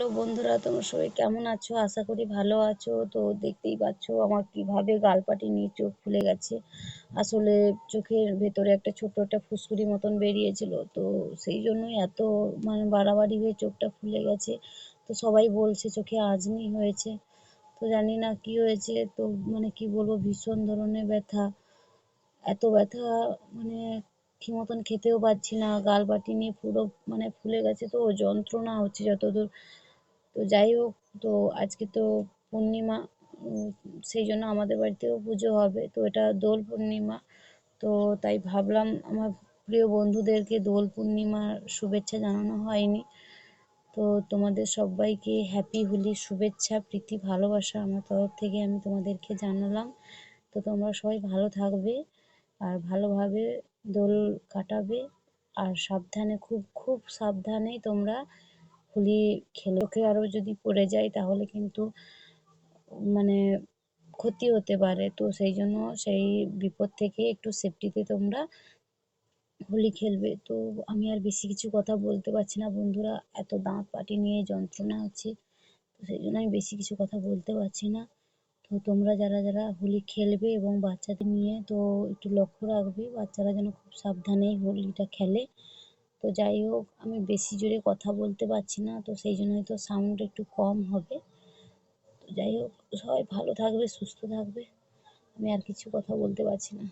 Hello বন্ধুরা, তোমরা সবাই কেমন আছো? আশা করি ভালো আছো। তো দেখতেই পাচ্ছ আমার কীভাবে গালপাটি নিয়ে চোখ ফুলে গেছে। আসলে চোখের ভেতরে একটা ছোট একটা ফুসকুড়ি মতন বেরিয়েছিল। তো সেই জন্যই এত মানে বাড়াবাড়ি হয়ে চোখটা ফুলে গেছে। তো সবাই বলছে, চোখে আজনি হয়েছে। তো জানি না কি হয়েছে। তো মানে কি বলব, ভীষণ ধরনের ব্যথা। এত ব্যথা মানে ঠিক মতন খেতেও পাচ্ছি না। গাল বাটি নিয়ে পুরো মানে ফুলে গেছে। তো যন্ত্রণা হচ্ছে যতদূর তো যাই হোক, তো আজকে তো পূর্ণিমা সেই জন্য আমাদের বাড়িতেও পুজো হবে। তো এটা দোল পূর্ণিমা। তো তাই ভাবলাম আমার প্রিয় বন্ধুদেরকে দোল পূর্ণিমার শুভেচ্ছা জানানো হয়নি। তো তোমাদের সবাইকে হ্যাপি হোলির শুভেচ্ছা, প্রীতি, ভালোবাসা আমার তরফ থেকে আমি তোমাদেরকে জানালাম। তো তোমরা সবাই ভালো থাকবে আর ভালোভাবে দোল কাটাবে। আর সাবধানে, খুব খুব সাবধানে তোমরা হোলি খেলো। চোখে আরও যদি পড়ে যায় তাহলে কিন্তু মানে ক্ষতি হতে পারে। তো সেই জন্য সেই বিপদ থেকে একটু সেফটিতে তোমরা হোলি খেলবে। তো আমি আর বেশি কিছু কথা বলতে পারছি না বন্ধুরা। এত দাঁত পাটি নিয়ে যন্ত্রণা হচ্ছে, তো সেই জন্য আমি বেশি কিছু কথা বলতে পারছি না। তো তোমরা যারা যারা হোলি খেলবে এবং বাচ্চাদের নিয়ে, তো একটু লক্ষ্য রাখবে। বাচ্চারা যেন খুব সাবধানে হোলিটা খেলে। তো যাই হোক আমি বেশি জোরে কথা বলতে পারছি না, তো সেই জন্য হয়তো সাউন্ড একটু কম হবে। তো যাই হোক সবাই ভালো থাকবে, সুস্থ থাকবে। আমি আর কিছু কথা বলতে পারছি না।